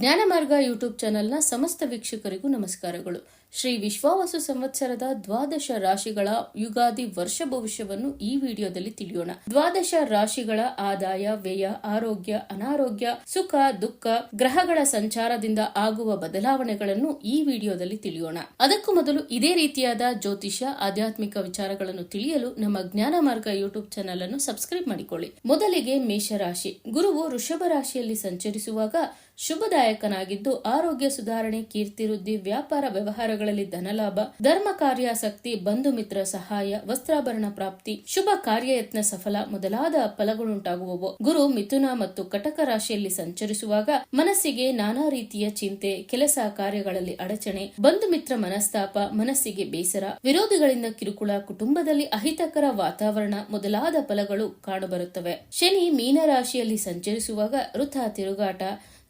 ಜ್ಞಾನ ಮಾರ್ಗ ಯೂಟ್ಯೂಬ್ ಚಾನೆಲ್ನ ಸಮಸ್ತ ವೀಕ್ಷಕರಿಗೂ ನಮಸ್ಕಾರಗಳು. ಶ್ರೀ ವಿಶ್ವಾವಸು ಸಂವತ್ಸರದ ದ್ವಾದಶ ರಾಶಿಗಳ ಯುಗಾದಿ ವರ್ಷ ಭವಿಷ್ಯವನ್ನು ಈ ವಿಡಿಯೋದಲ್ಲಿ ತಿಳಿಯೋಣ. ದ್ವಾದಶ ರಾಶಿಗಳ ಆದಾಯ, ವ್ಯಯ, ಆರೋಗ್ಯ, ಅನಾರೋಗ್ಯ, ಸುಖ, ದುಃಖ, ಗ್ರಹಗಳ ಸಂಚಾರದಿಂದ ಆಗುವ ಬದಲಾವಣೆಗಳನ್ನು ಈ ವಿಡಿಯೋದಲ್ಲಿ ತಿಳಿಯೋಣ. ಅದಕ್ಕೂ ಮೊದಲು ಇದೇ ರೀತಿಯಾದ ಜ್ಯೋತಿಷ ಆಧ್ಯಾತ್ಮಿಕ ವಿಚಾರಗಳನ್ನು ತಿಳಿಯಲು ನಮ್ಮ ಜ್ಞಾನ ಮಾರ್ಗ ಯೂಟ್ಯೂಬ್ ಚಾನೆಲ್ ಅನ್ನು ಸಬ್ಸ್ಕ್ರೈಬ್ ಮಾಡಿಕೊಳ್ಳಿ. ಮೊದಲಿಗೆ ಮೇಷರಾಶಿ. ಗುರುವು ವೃಷಭ ರಾಶಿಯಲ್ಲಿ ಸಂಚರಿಸುವಾಗ ಶುಭದಾಯಕನಾಗಿದ್ದು ಆರೋಗ್ಯ ಸುಧಾರಣೆ, ಕೀರ್ತಿ ವೃದ್ಧಿ, ವ್ಯಾಪಾರ ವ್ಯವಹಾರಗಳಲ್ಲಿ ಧನಲಾಭ, ಧರ್ಮ ಕಾರ್ಯಾಸಕ್ತಿ, ಬಂಧು ಮಿತ್ರ ಸಹಾಯ, ವಸ್ತ್ರಾಭರಣ ಪ್ರಾಪ್ತಿ, ಶುಭ ಕಾರ್ಯಯತ್ನ ಸಫಲ ಮೊದಲಾದ ಫಲಗಳುಂಟಾಗುವವು. ಗುರು ಮಿಥುನ ಮತ್ತು ಕಟಕ ರಾಶಿಯಲ್ಲಿ ಸಂಚರಿಸುವಾಗ ಮನಸ್ಸಿಗೆ ನಾನಾ ರೀತಿಯ ಚಿಂತೆ, ಕೆಲಸ ಕಾರ್ಯಗಳಲ್ಲಿ ಅಡಚಣೆ, ಬಂಧು ಮಿತ್ರ ಮನಸ್ತಾಪ, ಮನಸ್ಸಿಗೆ ಬೇಸರ, ವಿರೋಧಿಗಳಿಂದ ಕಿರುಕುಳ, ಕುಟುಂಬದಲ್ಲಿ ಅಹಿತಕರ ವಾತಾವರಣ ಮೊದಲಾದ ಫಲಗಳು ಕಾಣಬರುತ್ತವೆ ಶನಿ ಮೀನರಾಶಿಯಲ್ಲಿ ಸಂಚರಿಸುವಾಗ ವೃಥ ತಿರುಗಾಟ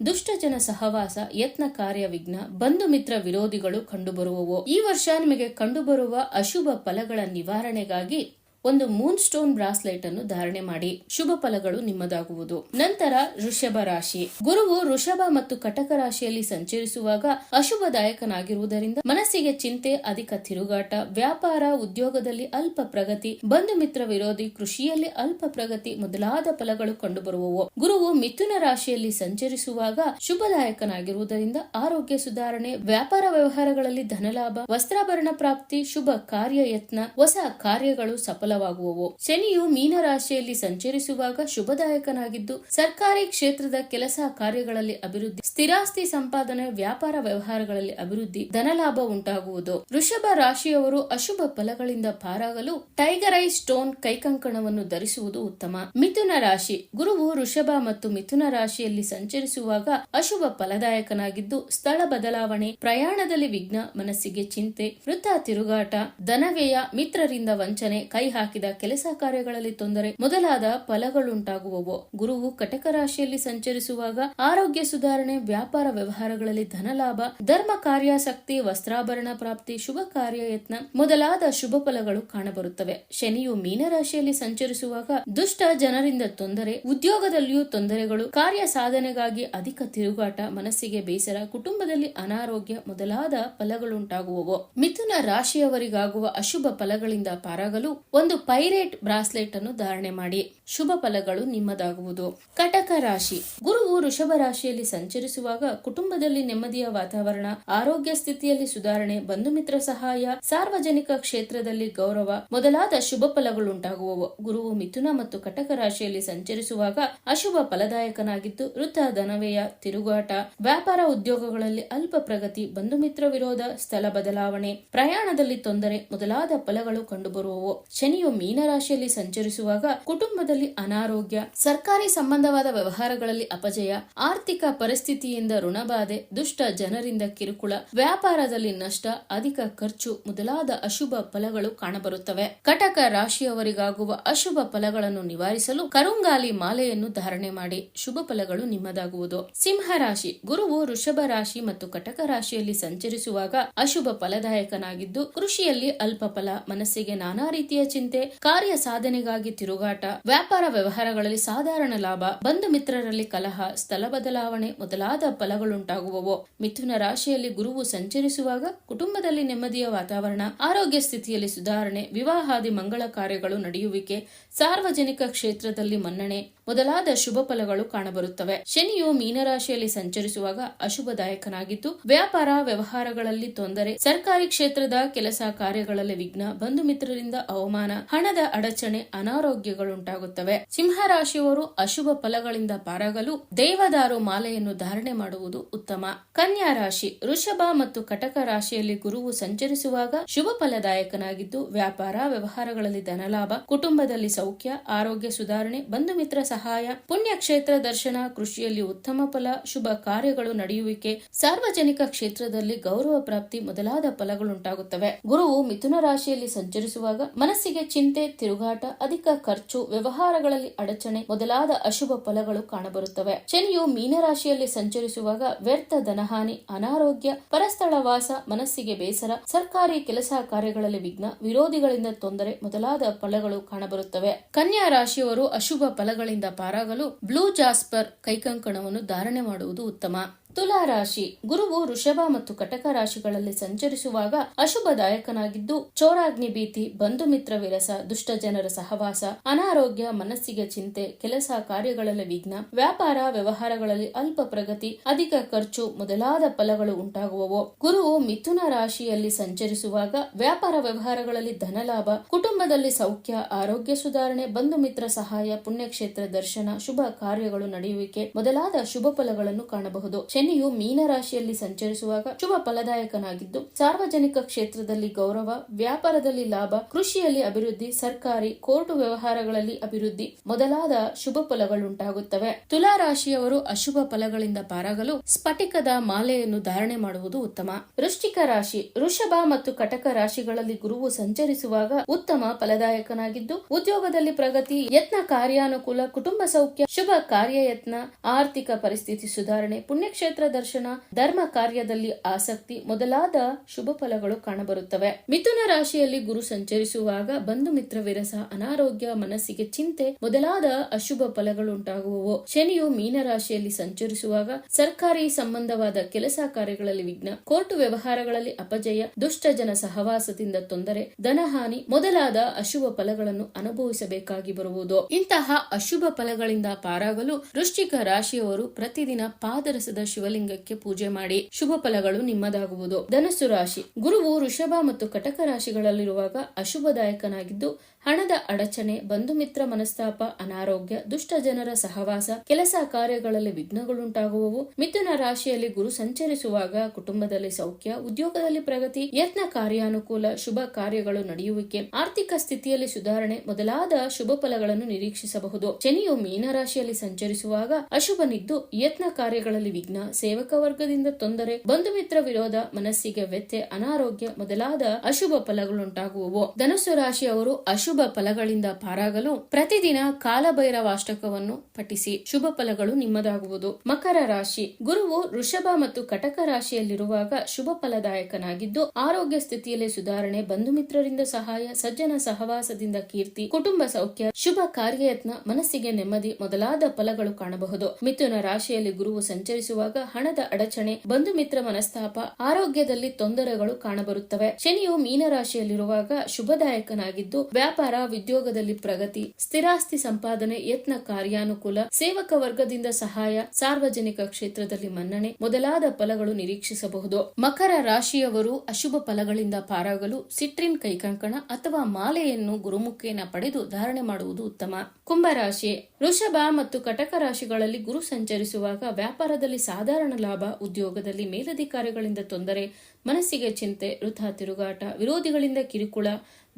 ದುಷ್ಟಜನ ಸಹವಾಸ, ಯತ್ನ ಕಾರ್ಯ ವಿಘ್ನ, ಬಂಧು ಮಿತ್ರ ವಿರೋಧಿಗಳು ಕಂಡುಬರುವವು. ಈ ವರ್ಷ ನಿಮಗೆ ಕಂಡುಬರುವ ಅಶುಭ ಫಲಗಳ ನಿವಾರಣೆಗಾಗಿ ಒಂದು ಮೂನ್ ಸ್ಟೋನ್ ಬ್ರಾಸ್ಲೆಟ್ ಅನ್ನು ಧಾರಣೆ ಮಾಡಿ ಶುಭ ಫಲಗಳು ನಿಮ್ಮದಾಗುವುದು. ನಂತರ ಋಷಭ ರಾಶಿ. ಗುರುವು ಋಷಭ ಮತ್ತು ಕಟಕ ರಾಶಿಯಲ್ಲಿ ಸಂಚರಿಸುವಾಗ ಅಶುಭದಾಯಕನಾಗಿರುವುದರಿಂದ ಮನಸ್ಸಿಗೆ ಚಿಂತೆ, ಅಧಿಕ ತಿರುಗಾಟ, ವ್ಯಾಪಾರ, ಉದ್ಯೋಗದಲ್ಲಿ ಅಲ್ಪ ಪ್ರಗತಿ, ಬಂಧು ಮಿತ್ರ ವಿರೋಧಿ, ಕೃಷಿಯಲ್ಲಿ ಅಲ್ಪ ಪ್ರಗತಿ ಮೊದಲಾದ ಫಲಗಳು ಕಂಡುಬರುವವು. ಗುರುವು ಮಿಥುನ ರಾಶಿಯಲ್ಲಿ ಸಂಚರಿಸುವಾಗ ಶುಭದಾಯಕನಾಗಿರುವುದರಿಂದ ಆರೋಗ್ಯ ಸುಧಾರಣೆ, ವ್ಯಾಪಾರ ವ್ಯವಹಾರಗಳಲ್ಲಿ ಧನಲಾಭ, ವಸ್ತ್ರಾಭರಣ ಪ್ರಾಪ್ತಿ, ಶುಭ ಕಾರ್ಯ ಯತ್ನ ಹೊಸ ಕಾರ್ಯಗಳು ಸಫಲವಾಗುವವು ಶನಿಯು ಮೀನ ರಾಶಿಯಲ್ಲಿ ಸಂಚರಿಸುವಾಗ ಶುಭದಾಯಕನಾಗಿದ್ದು, ಸರ್ಕಾರಿ ಕ್ಷೇತ್ರದ ಕೆಲಸ ಕಾರ್ಯಗಳಲ್ಲಿ ಅಭಿವೃದ್ಧಿ, ಸ್ಥಿರಾಸ್ತಿ ಸಂಪಾದನೆ, ವ್ಯಾಪಾರ ವ್ಯವಹಾರಗಳಲ್ಲಿ ಅಭಿವೃದ್ಧಿ, ಧನಲಾಭ ಉಂಟಾಗುವುದು. ವೃಷಭ ರಾಶಿಯವರು ಅಶುಭ ಫಲಗಳಿಂದ ಪಾರಾಗಲು ಟೈಗರ್ ಐ ಸ್ಟೋನ್ ಕೈಕಂಕಣವನ್ನು ಧರಿಸುವುದು ಉತ್ತಮ. ಮಿಥುನ ರಾಶಿ, ಗುರುವು ವೃಷಭ ಮತ್ತು ಮಿಥುನ ರಾಶಿಯಲ್ಲಿ ಸಂಚರಿಸುವಾಗ ಅಶುಭ ಫಲದಾಯಕನಾಗಿದ್ದು, ಸ್ಥಳ ಬದಲಾವಣೆ, ಪ್ರಯಾಣದಲ್ಲಿ ವಿಘ್ನ, ಮನಸ್ಸಿಗೆ ಚಿಂತೆ ವೃತ್ತ ತಿರುಗಾಟ, ಧನವ್ಯಯ, ಮಿತ್ರರಿಂದ ವಂಚನೆ ಕೈ ಹಾಕಿದ ಕೆಲಸ ಕಾರ್ಯಗಳಲ್ಲಿ ತೊಂದರೆ ಮೊದಲಾದ ಫಲಗಳುಂಟಾಗುವವು. ಗುರುವು ಕಟಕ ರಾಶಿಯಲ್ಲಿ ಸಂಚರಿಸುವಾಗ ಆರೋಗ್ಯ ಸುಧಾರಣೆ, ವ್ಯಾಪಾರ ವ್ಯವಹಾರಗಳಲ್ಲಿ ಧನಲಾಭ, ಧರ್ಮ ಕಾರ್ಯಾಸಕ್ತಿ, ವಸ್ತ್ರಾಭರಣ ಪ್ರಾಪ್ತಿ, ಶುಭ ಕಾರ್ಯ ಯತ್ನ ಮೊದಲಾದ ಶುಭ ಫಲಗಳು ಕಾಣಬರುತ್ತವೆ. ಶನಿಯು ಮೀನರಾಶಿಯಲ್ಲಿ ಸಂಚರಿಸುವಾಗ ದುಷ್ಟ ಜನರಿಂದ ತೊಂದರೆ, ಉದ್ಯೋಗದಲ್ಲಿಯೂ ತೊಂದರೆಗಳು, ಕಾರ್ಯ ಸಾಧನೆಗಾಗಿ ಅಧಿಕ ತಿರುಗಾಟ, ಮನಸ್ಸಿಗೆ ಬೇಸರ, ಕುಟುಂಬದಲ್ಲಿ ಅನಾರೋಗ್ಯ ಮೊದಲಾದ ಫಲಗಳುಂಟಾಗುವವು. ಮಿಥುನ ರಾಶಿಯವರಿಗಾಗುವ ಅಶುಭ ಫಲಗಳಿಂದ ಪಾರಾಗಲು ಒಂದು ಪೈರೇಟ್ ಬ್ರಾಸ್ಲೆಟ್ ಅನ್ನು ಧಾರಣೆ ಮಾಡಿ. ಶುಭ ಫಲಗಳು ನಿಮ್ಮದಾಗುವುದು. ಕಟಕ ರಾಶಿ. ಗುರುವು ವೃಷಭ ರಾಶಿಯಲ್ಲಿ ಸಂಚರಿಸುವಾಗ ಕುಟುಂಬದಲ್ಲಿ ನೆಮ್ಮದಿಯ ವಾತಾವರಣ, ಆರೋಗ್ಯ ಸ್ಥಿತಿಯಲ್ಲಿ ಸುಧಾರಣೆ, ಬಂಧು ಮಿತ್ರ ಸಹಾಯ, ಸಾರ್ವಜನಿಕ ಕ್ಷೇತ್ರದಲ್ಲಿ ಗೌರವ ಮೊದಲಾದ ಶುಭ ಫಲಗಳುಂಟಾಗುವವು. ಗುರುವು ಮಿಥುನ ಮತ್ತು ಕಟಕ ರಾಶಿಯಲ್ಲಿ ಸಂಚರಿಸುವಾಗ ಅಶುಭ ಫಲದಾಯಕನಾಗಿದ್ದು ವೃತ್ತ ಧನವೆಯ ತಿರುಗಾಟ, ವ್ಯಾಪಾರ ಉದ್ಯೋಗಗಳಲ್ಲಿ ಅಲ್ಪ ಪ್ರಗತಿ, ಬಂಧು ಮಿತ್ರ ವಿರೋಧ, ಸ್ಥಳ ಬದಲಾವಣೆ, ಪ್ರಯಾಣದಲ್ಲಿ ತೊಂದರೆ ಮೊದಲಾದ ಫಲಗಳು ಕಂಡುಬರುವವು. ಶನಿಯು ಮೀನರಾಶಿಯಲ್ಲಿ ಸಂಚರಿಸುವಾಗ ಕುಟುಂಬದಲ್ಲಿ ಅನಾರೋಗ್ಯ, ಸರ್ಕಾರಿ ಸಂಬಂಧವಾದ ವ್ಯವಹಾರಗಳಲ್ಲಿ ಅಪಜಯ, ಆರ್ಥಿಕ ಪರಿಸ್ಥಿತಿಯಿಂದ ಋಣಬಾಧೆ, ದುಷ್ಟ ಜನರಿಂದ ಕಿರುಕುಳ, ವ್ಯಾಪಾರದಲ್ಲಿ ನಷ್ಟ, ಅಧಿಕ ಖರ್ಚು ಮೊದಲಾದ ಅಶುಭ ಫಲಗಳು ಕಾಣಬರುತ್ತವೆ. ಕಟಕ ರಾಶಿಯವರಿಗಾಗುವ ಅಶುಭ ಫಲಗಳನ್ನು ನಿವಾರಿಸಲು ಕರುಂಗಾಲಿ ಮಾಲೆಯನ್ನು ಧಾರಣೆ ಮಾಡಿ ಶುಭ ಫಲಗಳು ನಿಮ್ಮದಾಗುವುದು. ಸಿಂಹ ರಾಶಿ, ಗುರುವು ವೃಷಭ ರಾಶಿ ಮತ್ತು ಕಟಕ ರಾಶಿಯಲ್ಲಿ ಸಂಚರಿಸುವಾಗ ಅಶುಭ ಫಲದಾಯಕನಾಗಿದ್ದು ಕೃಷಿಯಲ್ಲಿ ಅಲ್ಪ ಫಲ ಮನಸ್ಸಿಗೆ ನಾನಾ ರೀತಿಯ ಚಿಂತೆ ಕಾರ್ಯ ಸಾಧನೆಗಾಗಿ ತಿರುಗಾಟ, ವ್ಯಾಪಾರ ವ್ಯವಹಾರಗಳಲ್ಲಿ ಸಾಧಾರಣ ಲಾಭ, ಬಂಧು ಮಿತ್ರರಲ್ಲಿ ಕಲಹ, ಸ್ಥಳ ಬದಲಾವಣೆ ಮೊದಲಾದ ಫಲಗಳುಂಟಾಗುವವು. ಮಿಥುನ ರಾಶಿಯಲ್ಲಿ ಗುರುವು ಸಂಚರಿಸುವಾಗ ಕುಟುಂಬದಲ್ಲಿ ನೆಮ್ಮದಿಯ ವಾತಾವರಣ, ಆರೋಗ್ಯ ಸ್ಥಿತಿಯಲ್ಲಿ ಸುಧಾರಣೆ, ವಿವಾಹಾದಿ ಮಂಗಳ ಕಾರ್ಯಗಳು ನಡೆಯುವಿಕೆ, ಸಾರ್ವಜನಿಕ ಕ್ಷೇತ್ರದಲ್ಲಿ ಮನ್ನಣೆ ಮೊದಲಾದ ಶುಭ ಫಲಗಳು ಕಾಣಬರುತ್ತವೆ. ಶನಿಯು ಮೀನರಾಶಿಯಲ್ಲಿ ಸಂಚರಿಸುವಾಗ ಅಶುಭದಾಯಕನಾಗಿದ್ದು, ವ್ಯಾಪಾರ ವ್ಯವಹಾರಗಳಲ್ಲಿ ತೊಂದರೆ, ಸರ್ಕಾರಿ ಕ್ಷೇತ್ರದ ಕೆಲಸ ಕಾರ್ಯಗಳಲ್ಲಿ ವಿಘ್ನ, ಬಂಧು ಮಿತ್ರರಿಂದ ಅವಮಾನ ಹಣದ ಅಡಚಣೆ ಅನಾರೋಗ್ಯಗಳುಂಟಾಗುತ್ತವೆ. ಸಿಂಹ ರಾಶಿಯವರು ಅಶುಭ ಫಲಗಳಿಂದ ಪಾರಾಗಲು ದೇವದಾರು ಮಾಲೆಯನ್ನು ಧಾರಣೆ ಮಾಡುವುದು ಉತ್ತಮ. ಕನ್ಯಾ ರಾಶಿ ವೃಷಭ ಮತ್ತು ಕಟಕ ರಾಶಿಯಲ್ಲಿ ಗುರುವು ಸಂಚರಿಸುವಾಗ ಶುಭ ಫಲದಾಯಕನಾಗಿದ್ದು ವ್ಯಾಪಾರ, ವ್ಯವಹಾರಗಳಲ್ಲಿ ಧನಲಾಭ, ಕುಟುಂಬದಲ್ಲಿ ಸೌಖ್ಯ, ಆರೋಗ್ಯ ಸುಧಾರಣೆ ಬಂಧು ಮಿತ್ರ ಸಹಾಯ ಪುಣ್ಯ ಕ್ಷೇತ್ರ ದರ್ಶನ, ಕೃಷಿಯಲ್ಲಿ ಉತ್ತಮ ಫಲ, ಶುಭ ಕಾರ್ಯಗಳು ನಡೆಯುವಿಕೆ, ಸಾರ್ವಜನಿಕ ಕ್ಷೇತ್ರದಲ್ಲಿ ಗೌರವ ಪ್ರಾಪ್ತಿ ಮೊದಲಾದ ಫಲಗಳುಂಟಾಗುತ್ತವೆ. ಗುರುವು ಮಿಥುನ ರಾಶಿಯಲ್ಲಿ ಸಂಚರಿಸುವಾಗ ಮನಸ್ಸಿಗೆ ಚಿಂತೆ, ತಿರುಗಾಟ, ಅಧಿಕ ಖರ್ಚು, ವ್ಯವಹಾರಗಳಲ್ಲಿ ಅಡಚಣೆ ಮೊದಲಾದ ಅಶುಭ ಫಲಗಳು ಕಾಣಬರುತ್ತವೆ. ಶನಿಯು ಮೀನರಾಶಿಯಲ್ಲಿ ಸಂಚರಿಸುವಾಗ ವ್ಯರ್ಥ ಧನಹಾನಿ, ಅನಾರೋಗ್ಯ ಪರಸ್ಥಳವಾಸ ಮನಸ್ಸಿಗೆ ಬೇಸರ, ಸರ್ಕಾರಿ ಕೆಲಸ ಕಾರ್ಯಗಳಲ್ಲಿ ವಿಘ್ನ, ವಿರೋಧಿಗಳಿಂದ ತೊಂದರೆ ಮೊದಲಾದ ಫಲಗಳು ಕಾಣಬರುತ್ತವೆ. ಕನ್ಯಾ ರಾಶಿಯವರು ಅಶುಭ ಫಲಗಳಿಂದ ಪಾರಾಗಲು ಬ್ಲೂ ಜಾಸ್ಪರ್ ಕೈಕಂಕಣವನ್ನು ಧಾರಣೆ ಮಾಡುವುದು ಉತ್ತಮ. ತುಲಾ ರಾಶಿ ಗುರುವು ಋಷಭ ಮತ್ತು ಕಟಕ ರಾಶಿಗಳಲ್ಲಿ ಸಂಚರಿಸುವಾಗ ಅಶುಭದಾಯಕನಾಗಿದ್ದು ಚೋರಾಗ್ನಿ ಭೀತಿ, ಬಂಧು ಮಿತ್ರ ವಿರಸ, ದುಷ್ಟ ಜನರ ಸಹವಾಸ, ಅನಾರೋಗ್ಯ, ಮನಸ್ಸಿಗೆ ಚಿಂತೆ, ಕೆಲಸ ಕಾರ್ಯಗಳಲ್ಲಿ ವಿಘ್ನ, ವ್ಯಾಪಾರ ವ್ಯವಹಾರಗಳಲ್ಲಿ ಅಲ್ಪ ಪ್ರಗತಿ, ಅಧಿಕ ಖರ್ಚು ಮೊದಲಾದ ಫಲಗಳು ಉಂಟಾಗುವವು. ಗುರುವು ಮಿಥುನ ರಾಶಿಯಲ್ಲಿ ಸಂಚರಿಸುವಾಗ ವ್ಯಾಪಾರ ವ್ಯವಹಾರಗಳಲ್ಲಿ ಧನಲಾಭ, ಕುಟುಂಬದಲ್ಲಿ ಸೌಖ್ಯ, ಆರೋಗ್ಯ ಸುಧಾರಣೆ, ಬಂಧು ಮಿತ್ರ ಸಹಾಯ, ಪುಣ್ಯಕ್ಷೇತ್ರ ದರ್ಶನ, ಶುಭ ಕಾರ್ಯಗಳು ನಡೆಯುವಿಕೆ ಮೊದಲಾದ ಶುಭ ಫಲಗಳನ್ನು ಕಾಣಬಹುದು. ಶನಿಯು ಮೀನ ರಾಶಿಯಲ್ಲಿ ಸಂಚರಿಸುವಾಗ ಶುಭ ಫಲದಾಯಕನಾಗಿದ್ದು, ಸಾರ್ವಜನಿಕ ಕ್ಷೇತ್ರದಲ್ಲಿ ಗೌರವ, ವ್ಯಾಪಾರದಲ್ಲಿ ಲಾಭ, ಕೃಷಿಯಲ್ಲಿ ಅಭಿವೃದ್ಧಿ, ಸರ್ಕಾರಿ, ಕೋರ್ಟು ವ್ಯವಹಾರಗಳಲ್ಲಿ ಅಭಿವೃದ್ಧಿ ಮೊದಲಾದ ಶುಭ ಫಲಗಳುಂಟಾಗುತ್ತವೆ. ತುಲಾ ರಾಶಿಯವರು ಅಶುಭ ಫಲಗಳಿಂದ ಪಾರಾಗಲು ಸ್ಫಟಿಕದ ಮಾಲೆಯನ್ನು ಧಾರಣೆ ಮಾಡುವುದು ಉತ್ತಮ. ವೃಶ್ಚಿಕ ರಾಶಿ, ವೃಷಭ ಮತ್ತು ಕಟಕ ರಾಶಿಗಳಲ್ಲಿ ಗುರುವು ಸಂಚರಿಸುವಾಗ ಉತ್ತಮ ಫಲದಾಯಕನಾಗಿದ್ದು, ಉದ್ಯೋಗದಲ್ಲಿ ಪ್ರಗತಿ, ಯತ್ನ ಕಾರ್ಯಾನುಕೂಲ, ಕುಟುಂಬ ಸೌಖ್ಯ, ಶುಭ ಕಾರ್ಯಯತ್ನ, ಆರ್ಥಿಕ ಪರಿಸ್ಥಿತಿ ಸುಧಾರಣೆ, ಪುಣ್ಯಕ್ಷೇತ್ರ ದರ್ಶನ, ಧರ್ಮ ಕಾರ್ಯದಲ್ಲಿ ಆಸಕ್ತಿ ಮೊದಲಾದ ಶುಭ ಫಲಗಳು ಕಾಣಬರುತ್ತವೆ. ಮಿಥುನ ರಾಶಿಯಲ್ಲಿ ಗುರು ಸಂಚರಿಸುವಾಗ ಬಂಧು ಮಿತ್ರ ವಿರಸ ಅನಾರೋಗ್ಯ, ಮನಸ್ಸಿಗೆ ಚಿಂತೆ ಮೊದಲಾದ ಅಶುಭ ಫಲಗಳು ಉಂಟಾಗುವವು ಶನಿಯು ಮೀನ ರಾಶಿಯಲ್ಲಿ ಸಂಚರಿಸುವಾಗ ಸರ್ಕಾರಿ ಸಂಬಂಧವಾದ ಕೆಲಸ ಕಾರ್ಯಗಳಲ್ಲಿ ವಿಘ್ನ, ಕೋರ್ಟ್ ವ್ಯವಹಾರಗಳಲ್ಲಿ ಅಪಜಯ, ದುಷ್ಟ ಜನ ಸಹವಾಸದಿಂದ ತೊಂದರೆ, ಧನಹಾನಿ ಮೊದಲಾದ ಅಶುಭ ಫಲಗಳನ್ನು ಅನುಭವಿಸಬೇಕಾಗಿ ಬರುವುದು. ಇಂತಹ ಅಶುಭ ಫಲಗಳಿಂದ ಪಾರಾಗಲು ವೃಶ್ಚಿಕ ರಾಶಿಯವರು ಪ್ರತಿದಿನ ಪಾದರಸದ ಶಿವಲಿಂಗಕ್ಕೆ ಪೂಜೆ ಮಾಡಿ ಶುಭ ಫಲಗಳು ನಿಮ್ಮದಾಗುವುದು. ಧನಸ್ಸು ರಾಶಿ. ಗುರುವು ವೃಷಭ ಮತ್ತು ಕಟಕ ರಾಶಿಗಳಲ್ಲಿರುವಾಗ ಅಶುಭದಾಯಕನಾಗಿದ್ದು ಹಣದ ಅಡಚಣೆ, ಬಂಧು ಮಿತ್ರ ಮನಸ್ತಾಪ, ಅನಾರೋಗ್ಯ, ದುಷ್ಟ ಜನರ ಸಹವಾಸ, ಕೆಲಸ ಕಾರ್ಯಗಳಲ್ಲಿ ವಿಘ್ನಗಳುಂಟಾಗುವವು. ಮಿಥುನ ರಾಶಿಯಲ್ಲಿ ಗುರು ಸಂಚರಿಸುವಾಗ ಕುಟುಂಬದಲ್ಲಿ ಸೌಖ್ಯ, ಉದ್ಯೋಗದಲ್ಲಿ ಪ್ರಗತಿ, ಯತ್ನ ಕಾರ್ಯಾನುಕೂಲ, ಶುಭ ಕಾರ್ಯಗಳು ನಡೆಯುವಿಕೆ. ಆರ್ಥಿಕ ಸ್ಥಿತಿಯಲ್ಲಿ ಸುಧಾರಣೆ ಮೊದಲಾದ ಶುಭ ಫಲಗಳನ್ನು ನಿರೀಕ್ಷಿಸಬಹುದು. ಶನಿಯು ಮೀನ ರಾಶಿಯಲ್ಲಿ ಸಂಚರಿಸುವಾಗ ಅಶುಭನಿದ್ದು ಯತ್ನ ಕಾರ್ಯಗಳಲ್ಲಿ ವಿಘ್ನ, ಸೇವಕ ವರ್ಗದಿಂದ ತೊಂದರೆ, ಬಂಧು ಮಿತ್ರ ವಿರೋಧ, ಮನಸ್ಸಿಗೆ ವ್ಯಥೆ, ಅನಾರೋಗ್ಯ ಮೊದಲಾದ ಅಶುಭ ಫಲಗಳುಂಟಾಗುವವು. ಧನುಸ್ಸು ರಾಶಿಯವರು ಅಶುಭ ಫಲಗಳಿಂದ ಪಾರಾಗಲು ಪ್ರತಿದಿನ ಕಾಲಭೈರವಾಷ್ಟಕವನ್ನು ಪಠಿಸಿ ಶುಭ ಫಲಗಳು ನಿಮ್ಮದಾಗುವುದು. ಮಕರ ರಾಶಿ. ಗುರುವು ವೃಷಭ ಮತ್ತು ಕಟಕ ರಾಶಿಯಲ್ಲಿರುವಾಗ ಶುಭ ಫಲದಾಯಕನಾಗಿದ್ದು, ಆರೋಗ್ಯ ಸ್ಥಿತಿಯಲ್ಲಿ ಸುಧಾರಣೆ, ಬಂಧು ಮಿತ್ರರಿಂದ ಸಹಾಯ, ಸಜ್ಜನ ಸಹವಾಸದಿಂದ ಕೀರ್ತಿ, ಕುಟುಂಬ ಸೌಖ್ಯ, ಶುಭ ಕಾರ್ಯಯತ್ನ, ಮನಸ್ಸಿಗೆ ನೆಮ್ಮದಿ ಮೊದಲಾದ ಫಲಗಳು ಕಾಣಬಹುದು. ಮಿಥುನ ರಾಶಿಯಲ್ಲಿ ಗುರುವು ಸಂಚರಿಸುವಾಗ ಹಣದ ಅಡಚಣೆ, ಬಂಧು ಮಿತ್ರ ಮನಸ್ತಾಪ, ಆರೋಗ್ಯದಲ್ಲಿ ತೊಂದರೆಗಳು ಕಾಣಬರುತ್ತವೆ. ಶನಿಯು ಮೀನ ರಾಶಿಯಲ್ಲಿರುವಾಗ ಶುಭದಾಯಕನಾಗಿದ್ದು, ವ್ಯಾಪಾರ ಉದ್ಯೋಗದಲ್ಲಿ ಪ್ರಗತಿ, ಸ್ಥಿರಾಸ್ತಿ ಸಂಪಾದನೆ, ಯತ್ನ, ಕಾರ್ಯಾನುಕೂಲ, ಸೇವಕ ವರ್ಗದಿಂದ ಸಹಾಯ, ಸಾರ್ವಜನಿಕ ಕ್ಷೇತ್ರದಲ್ಲಿ ಮನ್ನಣೆ ಮೊದಲಾದ ಫಲಗಳು ನಿರೀಕ್ಷಿಸಬಹುದು. ಮಕರ ರಾಶಿಯವರು ಅಶುಭ ಫಲಗಳಿಂದ ಪಾರಾಗಲು ಸಿಟ್ರಿನ್ ಕೈಕಂಕಣ ಅಥವಾ ಮಾಲೆಯನ್ನು ಗುರುಮುಖೇನ ಪಡೆದು ಧಾರಣೆ ಮಾಡುವುದು ಉತ್ತಮ. ಕುಂಭರಾಶಿ ವೃಷಭ ಮತ್ತು ಕಟಕ ರಾಶಿಗಳಲ್ಲಿ ಗುರು ಸಂಚರಿಸುವಾಗ ವ್ಯಾಪಾರದಲ್ಲಿ ಸಾಧಾರಣ ಲಾಭ, ಉದ್ಯೋಗದಲ್ಲಿ ಮೇಲಧಿಕಾರಿಗಳಿಂದ ತೊಂದರೆ, ಮನಸ್ಸಿಗೆ ಚಿಂತೆ, ವೃಥಾ ತಿರುಗಾಟ, ವಿರೋಧಿಗಳಿಂದ ಕಿರುಕುಳ,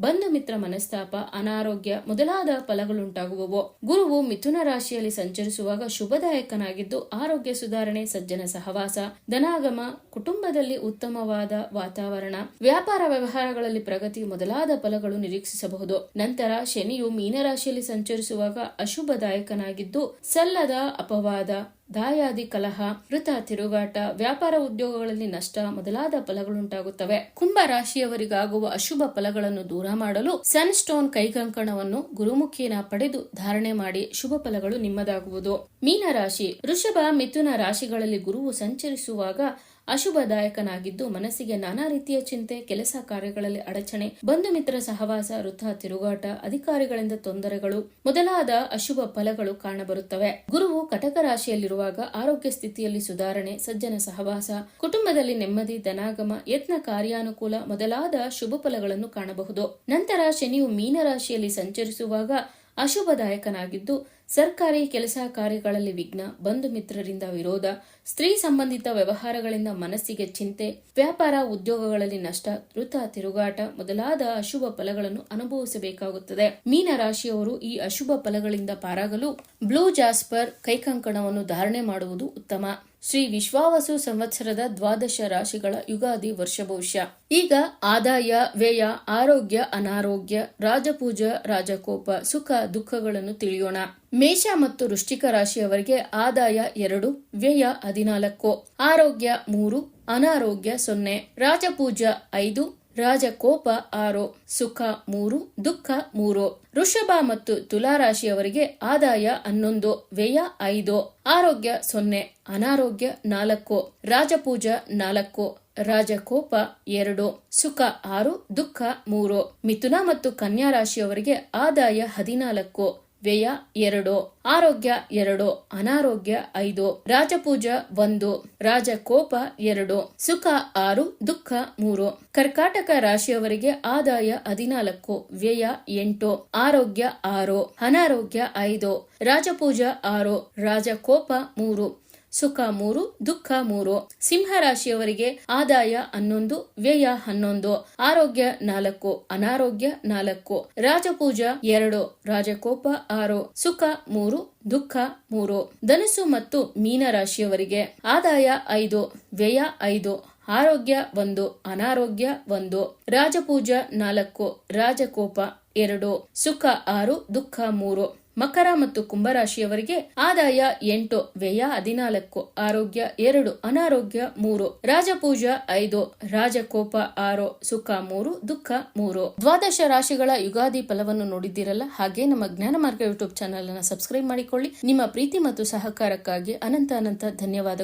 ಬಂಧು ಮಿತ್ರ ಮನಸ್ತಾಪ ಅನಾರೋಗ್ಯ ಮೊದಲಾದ ಫಲಗಳುಂಟಾಗುವವು. ಗುರುವು ಮಿಥುನ ರಾಶಿಯಲ್ಲಿ ಸಂಚರಿಸುವಾಗ ಶುಭದಾಯಕನಾಗಿದ್ದು ಆರೋಗ್ಯ ಸುಧಾರಣೆ, ಸಜ್ಜನ ಸಹವಾಸ, ಧನಾಗಮ, ಕುಟುಂಬದಲ್ಲಿ ಉತ್ತಮವಾದ ವಾತಾವರಣ, ವ್ಯಾಪಾರ ವ್ಯವಹಾರಗಳಲ್ಲಿ ಪ್ರಗತಿ ಮೊದಲಾದ ಫಲಗಳು ನಿರೀಕ್ಷಿಸಬಹುದು. ನಂತರ ಶನಿಯು ಮೀನರಾಶಿಯಲ್ಲಿ ಸಂಚರಿಸುವಾಗ ಅಶುಭದಾಯಕನಾಗಿದ್ದು ಸಲ್ಲದ, ಅಪವಾದ ದಾಯಾದಿ ಕಲಹ ವೃತ ತಿರುಗಾಟ, ವ್ಯಾಪಾರ ಉದ್ಯೋಗಗಳಲ್ಲಿ ನಷ್ಟ ಮೊದಲಾದ ಫಲಗಳುಂಟಾಗುತ್ತವೆ. ಕುಂಭ ರಾಶಿಯವರಿಗಾಗುವ ಅಶುಭ ಫಲಗಳನ್ನು ದೂರ ಮಾಡಲು ಸನ್ ಸ್ಟೋನ್ ಕೈಕಂಕಣವನ್ನು ಗುರುಮುಖಿನ ಪಡೆದು ಧಾರಣೆ ಮಾಡಿ ಶುಭ ಫಲಗಳು ನಿಮ್ಮದಾಗುವುದು. ಮೀನ ರಾಶಿ ವೃಷಭ, ಮಿಥುನ ರಾಶಿಗಳಲ್ಲಿ ಗುರುವು ಸಂಚರಿಸುವಾಗ ಅಶುಭದಾಯಕನಾಗಿದ್ದು ಮನಸ್ಸಿಗೆ ನಾನಾ ರೀತಿಯ ಚಿಂತೆ, ಕೆಲಸ ಕಾರ್ಯಗಳಲ್ಲಿ ಅಡಚಣೆ, ಬಂಧು ಮಿತ್ರ ಸಹವಾಸ, ವೃಥ ತಿರುಗಾಟ, ಅಧಿಕಾರಿಗಳಿಂದ ತೊಂದರೆಗಳು ಮೊದಲಾದ ಅಶುಭ ಫಲಗಳು ಕಾಣಬರುತ್ತವೆ. ಗುರುವು ಕಟಕ ರಾಶಿಯಲ್ಲಿರುವಾಗ ಆರೋಗ್ಯ ಸ್ಥಿತಿಯಲ್ಲಿ ಸುಧಾರಣೆ, ಸಜ್ಜನ ಸಹವಾಸ, ಕುಟುಂಬದಲ್ಲಿ ನೆಮ್ಮದಿ, ಧನಾಗಮ, ಯತ್ನ ಕಾರ್ಯಾನುಕೂಲ ಮೊದಲಾದ ಶುಭ ಫಲಗಳನ್ನು ಕಾಣಬಹುದು. ನಂತರ ಶನಿಯು ಮೀನ ರಾಶಿಯಲ್ಲಿ ಸಂಚರಿಸುವಾಗ ಅಶುಭದಾಯಕನಾಗಿದ್ದು ಸರ್ಕಾರಿ ಕೆಲಸ ಕಾರ್ಯಗಳಲ್ಲಿ ವಿಘ್ನ, ಬಂಧು ಮಿತ್ರರಿಂದ ವಿರೋಧ, ಸ್ತ್ರೀ ಸಂಬಂಧಿತ ವ್ಯವಹಾರಗಳಿಂದ ಮನಸ್ಸಿಗೆ ಚಿಂತೆ, ವ್ಯಾಪಾರ ಉದ್ಯೋಗಗಳಲ್ಲಿ ನಷ್ಟ ಧೃತ ತಿರುಗಾಟ ಮೊದಲಾದ ಅಶುಭ ಫಲಗಳನ್ನು ಅನುಭವಿಸಬೇಕಾಗುತ್ತದೆ. ಮೀನ ರಾಶಿಯವರು ಈ ಅಶುಭ ಫಲಗಳಿಂದ ಪಾರಾಗಲು ಬ್ಲೂ ಜಾಸ್ಪರ್ ಕೈಕಂಕಣವನ್ನು ಧಾರಣೆ ಮಾಡುವುದು ಉತ್ತಮ. ಶ್ರೀ ವಿಶ್ವಾವಸು ಸಂವತ್ಸರದ ದ್ವಾದಶ ರಾಶಿಗಳ ಯುಗಾದಿ ವರ್ಷ ಭವಿಷ್ಯ ಈಗ ಆದಾಯ, ವ್ಯಯ, ಆರೋಗ್ಯ, ಅನಾರೋಗ್ಯ, ರಾಜಪೂಜ, ರಾಜಕೋಪ, ಸುಖ, ದುಃಖಗಳನ್ನು ತಿಳಿಯೋಣ. ಮೇಷ ಮತ್ತು ವೃಶ್ಚಿಕ ರಾಶಿಯವರಿಗೆ ಆದಾಯ ಎರಡು, ವ್ಯಯ ಹದಿನಾಲ್ಕು, ಆರೋಗ್ಯ ಮೂರು, ಅನಾರೋಗ್ಯ ಸೊನ್ನೆ, ರಾಜಪೂಜ ಐದು, ರಾಜಕೋಪ ಆರು, ಸುಖ ಮೂರು, ದುಃಖ ಮೂರು. ವೃಷಭ ಮತ್ತು ತುಲಾ ರಾಶಿಯವರಿಗೆ ಆದಾಯ ಹನ್ನೊಂದು, ವ್ಯಯ ಐದು, ಆರೋಗ್ಯ ಸೊನ್ನೆ, ಅನಾರೋಗ್ಯ ನಾಲ್ಕು, ರಾಜಪೂಜ ನಾಲ್ಕು, ರಾಜಕೋಪ ಎರಡು, ಸುಖ ಆರು, ದುಃಖ ಮೂರು. ಮಿಥುನ ಮತ್ತು ಕನ್ಯಾ ರಾಶಿಯವರಿಗೆ ಆದಾಯ ಹದಿನಾಲ್ಕು ವ್ಯಯ ಎರಡು, ಆರೋಗ್ಯ ಎರಡು, ಅನಾರೋಗ್ಯ ಐದು, ರಾಜಪೂಜ ಒಂದು, ರಾಜಕೋಪ ಎರಡು, ಸುಖ ಆರು, ದುಃಖ ಮೂರು. ಕರ್ಕಾಟಕ ರಾಶಿಯವರಿಗೆ ಆದಾಯ ಹದಿನಾಲ್ಕು, ವ್ಯಯ ಎಂಟು, ಆರೋಗ್ಯ ಆರು, ಅನಾರೋಗ್ಯ ಐದು, ರಾಜಪೂಜ ಆರು, ರಾಜಕೋಪ ಮೂರು. ಸುಖ ಮೂರು, ದುಃಖ ಮೂರು. ಸಿಂಹ ರಾಶಿಯವರಿಗೆ ಆದಾಯ ಹನ್ನೊಂದು, ವ್ಯಯ ಹನ್ನೊಂದು. ಆರೋಗ್ಯ ನಾಲ್ಕು, ಅನಾರೋಗ್ಯ ನಾಲ್ಕು. ರಾಜಪೂಜ ಎರಡು, ರಾಜಕೋಪ ಆರು. ಸುಖ ಮೂರು, ದುಃಖ ಮೂರು. ಧನಸ್ಸು ಮತ್ತು ಮೀನ ರಾಶಿಯವರಿಗೆ ಆದಾಯ ಐದು, ವ್ಯಯ ಐದು. ಆರೋಗ್ಯ ಒಂದು, ಅನಾರೋಗ್ಯ ಒಂದು. ರಾಜಪೂಜ ನಾಲ್ಕು, ರಾಜಕೋಪ ಎರಡು, ಸುಖ ಆರು, ದುಃಖ ಮೂರು. ಮಕರ ಮತ್ತು ಕುಂಭರಾಶಿಯವರಿಗೆ ಆದಾಯ ಎಂಟು, ವ್ಯಯ ಹದಿನಾಲ್ಕು, ಆರೋಗ್ಯ ಎರಡು, ಅನಾರೋಗ್ಯ ಮೂರು. ರಾಜಪೂಜ ಐದು, ರಾಜಕೋಪ ಆರು, ಸುಖ ಮೂರು, ದುಃಖ ಮೂರು. ದ್ವಾದಶ ರಾಶಿಗಳ ಯುಗಾದಿ ಫಲವನ್ನು ನೋಡಿದ್ದೀರಲ್ಲ? ಹಾಗೆ ನಮ್ಮ ಜ್ಞಾನ ಮಾರ್ಗ ಯೂಟ್ಯೂಬ್ ಚಾನೆಲ್ ಅನ್ನು ಸಬ್ಸ್ಕ್ರೈಬ್ ಮಾಡಿಕೊಳ್ಳಿ. ನಿಮ್ಮ ಪ್ರೀತಿ ಮತ್ತು ಸಹಕಾರಕ್ಕಾಗಿ ಅನಂತ ಅನಂತ ಧನ್ಯವಾದಗಳು.